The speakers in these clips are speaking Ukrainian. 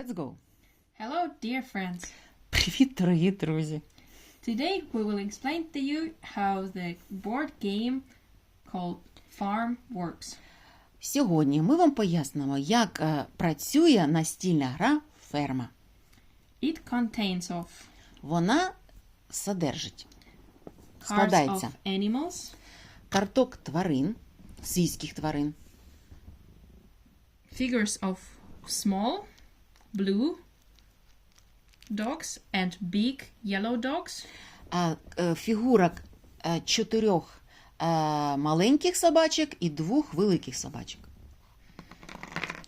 Let's go! Hello, dear friends. Привіт, дорогі друзі! Today we will explain to you how the board game called Farm works. Сьогодні ми вам пояснимо, як е, працює настільна гра ферма. It contains of Вона содержить, cards складається of animals, карток тварин, свійських тварин, figures of small, blue dogs and big yellow dogs, а, е, фігурок е, чотирьох е, маленьких собачок і двох великих собачок.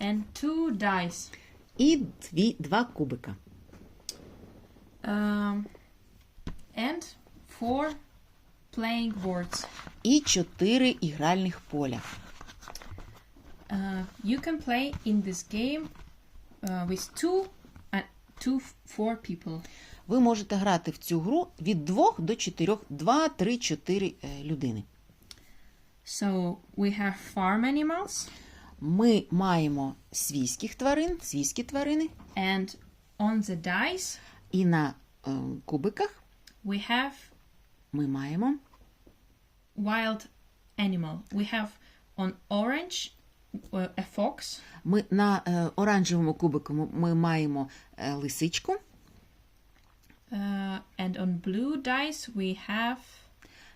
and two dice. І дві, два кубика. Um, and four playing boards. І чотири ігральних поля. Uh, you can play in this game uh, with two and two four people. Ви можете грати в цю гру від двох до чотирьох, два, три, чотири е, людини. So we have farm animals, Ми маємо свійських тварин, свійські тварини, and on the dice і на е, кубиках we have ми маємо wild animal. We have on orange a fox, ми на е, оранжевому кубику ми- маємо е, лисичку, uh, and on blue dice we have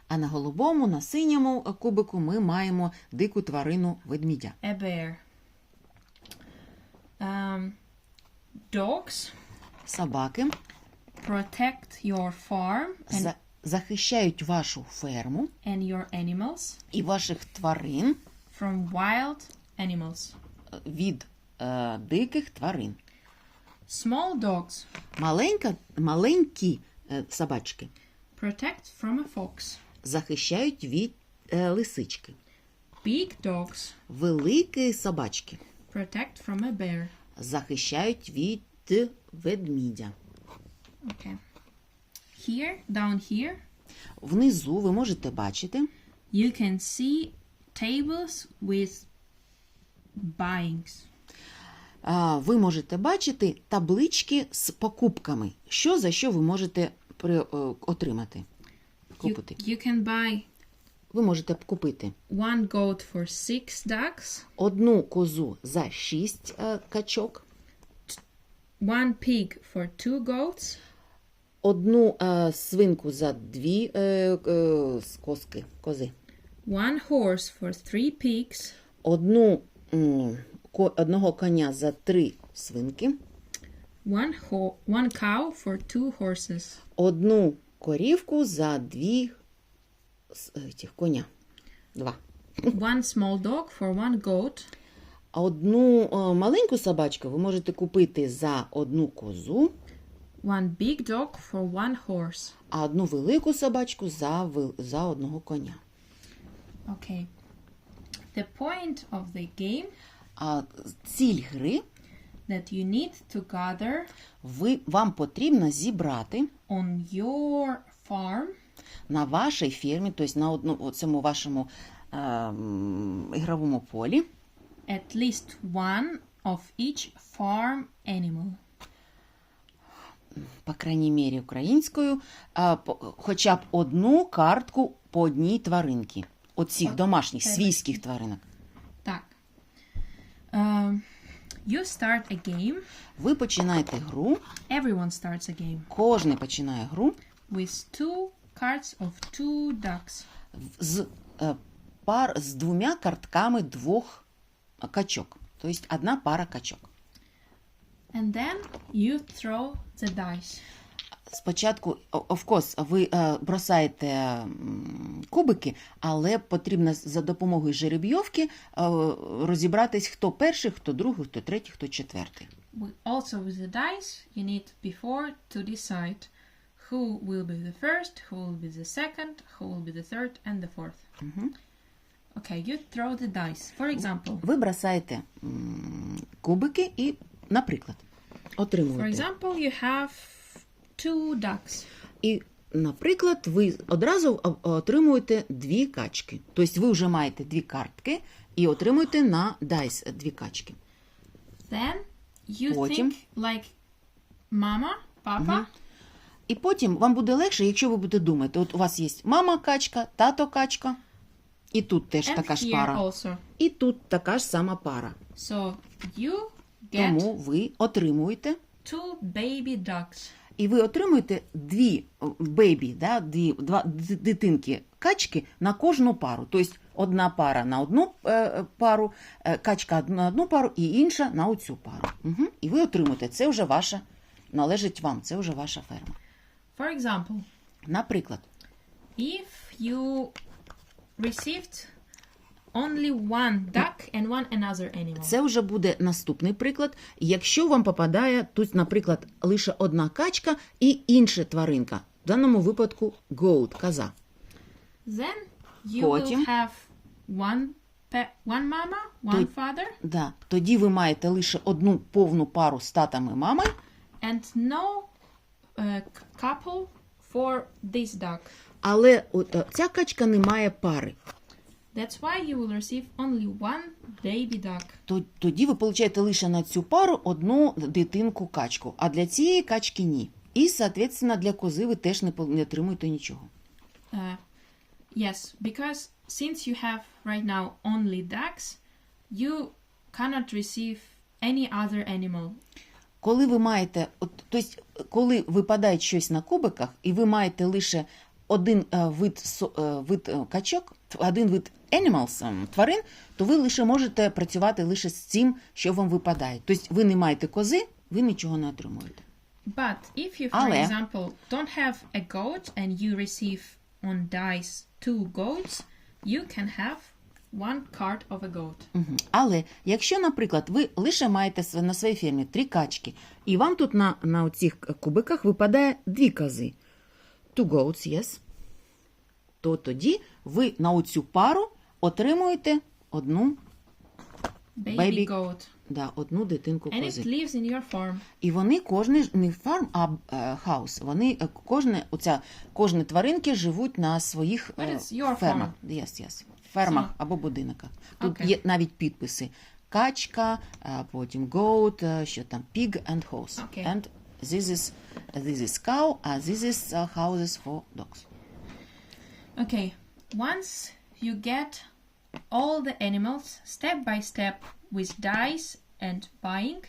а на голубому, на синьому е, кубику ми маємо дику тварину ведмідя. a bear. Um, dogs Собаки protect your farm and, за- захищають вашу ферму and your animals і ваших тварин from wild animals. від е, диких тварин. Small dogs Маленька, маленькі е, собачки protect from a fox. захищають від е, лисички. Big dogs Великі собачки protect from a bear. захищають від ведмідя. Okay. Here, down here, Внизу ви можете бачити you can see tables with buyings. ви можете бачити таблички з покупками. Що за що ви можете е, отримати? Купити. you can buy Ви можете купити one goat for six ducks, одну козу за 6 качок, one pig for two goats, одну е, свинку за дві е, е, коски, кози, one horse for three pigs, одну, одного коня за три свинки, one, ho- one cow for two horses, одну корівку за дві е, коня. Два. one small dog for one goat, А одну е, маленьку собачку ви можете купити за одну козу, one big dog for one horse. а одну велику собачку за, за одного коня. Okay. The point of the game А ціль гри that you need to gather ви, вам потрібно зібрати on your farm на вашій фермі, тобто на одну, цьому вашому е, ігровому полі, at least one of each farm animal. по крайній мірі українською, а, по- хоча б одну картку по одній тваринці. Оцих домашніх, свійських тваринок. Так. Um, you start a game. Ви починаєте гру, Everyone starts a game кожен починає гру with two cards of two ducks. з, е, пар, з двома картками двох качок. Тобто одна пара качок. And then you throw the dice. Спочатку, of course, ви е, бросаєте кубики, але потрібно за допомогою жеребйовки е, розібратись, хто перший, хто другий, хто третій, хто четвертий. We- Also with the dice, you need before to decide who will be the first, who will be the second, who will be the third, and the fourth. Okay, you throw the dice. For example, Ви бросаєте кубики і, наприклад, отримуєте. for example, you have two ducks. І, наприклад, ви одразу отримуєте дві качки. Тобто ви вже маєте дві картки і отримуєте на дайс дві качки. Then you Потім. think like mama, papa, І потім вам буде легше, якщо ви будете думати, от у вас є мама качка, тато качка, і тут теж and така ж here пара. also. І тут така ж сама пара. So you get Тому ви отримуєте, two baby ducks. І ви отримуєте дві бейбі, да, дві, два дитинки качки на кожну пару. Тобто одна пара на одну е, пару, е, качка на одну пару і інша на оцю пару. Угу. І ви отримуєте, це вже ваша, належить вам, це вже ваша ферма. For example, Наприклад, if you received only one duck and one another animal. Це вже буде наступний приклад. Якщо вам попадає тут, наприклад, лише одна качка і інша тваринка. В даному випадку goat, коза. Then you Потім. will have one one mama, one father, Да. Тоді ви маєте лише одну повну пару з татом і мамою, and no uh, couple for this duck. але от, е, ця качка не має пари. That's why you will receive only one baby duck. То- Тоді ви получаєте лише на цю пару одну дитинку качку, а для цієї качки ні. І, соответственно, для кози ви теж не, пол- не отримуєте нічого. Uh, yes, because since you have right now only ducks, you cannot receive any other animal. Коли ви маєте, от, тобто, коли випадає щось на кубиках, і ви маєте лише один е, вид, е, вид е, качок, один вид animals, тварин, то ви лише можете працювати лише з цим, що вам випадає. Тобто ви не маєте кози, ви нічого не отримуєте. But if you, for Але- example, don't have a goat and you receive on dice two goats, you can have one card of a goat. Мгм. Але якщо, наприклад, ви лише маєте на своїй фермі три качки, і вам тут на, на цих кубиках випадає дві кози, two goats, yes, то тоді ви на оцю пару отримуєте одну, Baby, Baby- goat. да, одну дитинку And it lives in your farm. І вони кожний не фарм, а е, хаус. Вони е, кожне, оця, кожні тваринки живуть на своїх But е, it's your фермах. farm. Yes, yes. Фермах So- або будинках. Тут Okay. є навіть підписи. Качка, потім goat, е, що там pig and horse. Okay. And this is, this is cow, а this is uh, houses for dogs. Okay, once you get all the animals step by step with dice and buying,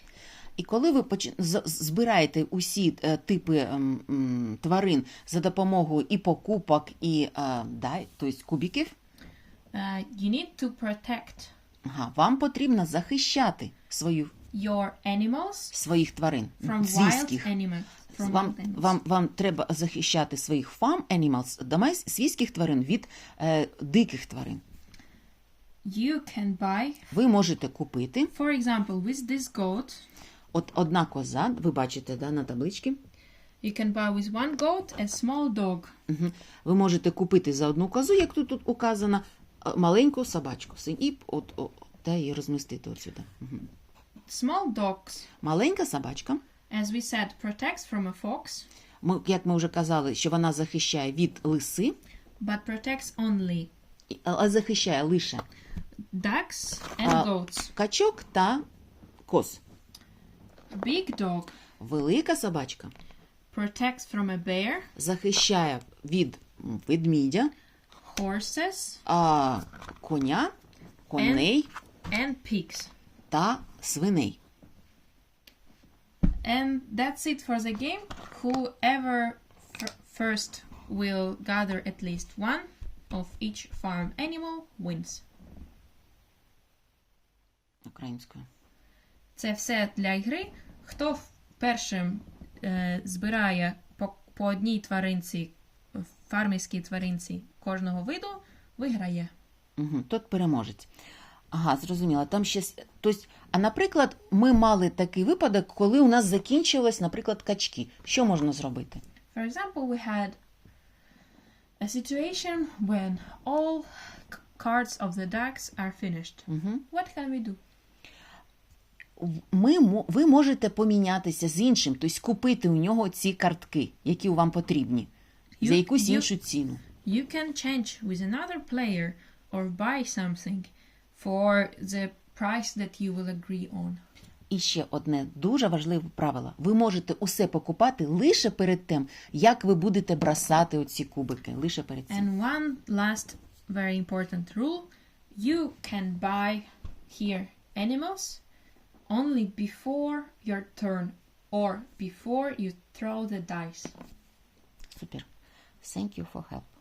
І коли ви поч... збираєте усі е, типи ем, тварин за допомогою і покупок, і е, дай, тобто кубиків, uh, you need to protect Ага, вам потрібно захищати свою, your animals своїх тварин, from wild animals. From Вам, wild animals. вам, вам треба захищати своїх farm animals, домес, свійських тварин від е, диких тварин. You can buy, Ви можете купити, for example, with this goat, от одна коза, ви бачите да, на табличці, you can buy with one goat a small dog. Ви можете купити за одну козу, як тут, тут указано, маленьку собачку. І от, от, та її розмістити отсюди. Мгм. Small dogs, Маленька собачка, as we said, protects from a fox, ми, як ми вже казали, що вона захищає від лиси, but protects only але захищає лише ducks and goats. качок та коз. Big dog Велика собачка. protects from a bear, захищає від ведмідя, horses, а, коня, коней. and pigs. Та свиней. And that's it for the game. Whoever first will gather at least one of each farm animal wins. Українською. Це все для гри. Хто першим е, збирає по, по одній тваринці, фармерській тваринці кожного виду, виграє. Угу, тот переможець. Ага, зрозуміла. Там ще. Тобто, а наприклад, ми мали такий випадок, коли у нас закінчились, наприклад, качки. Що можна зробити? For example, we had a situation when all cards of the ducks are finished. What can we do? Ми, ви можете помінятися з іншим, тобто купити у нього ці картки, які вам потрібні, за якусь you- іншу ціну. You can change with another player or buy something for the price that you will agree on. І ще одне дуже важливе правило. Ви можете усе покупати лише перед тим, як ви будете бросати оці кубики. Лише перед цим. And one last very important rule you can buy here animals only before your turn or before you throw the dice. Супер. Thank you for help.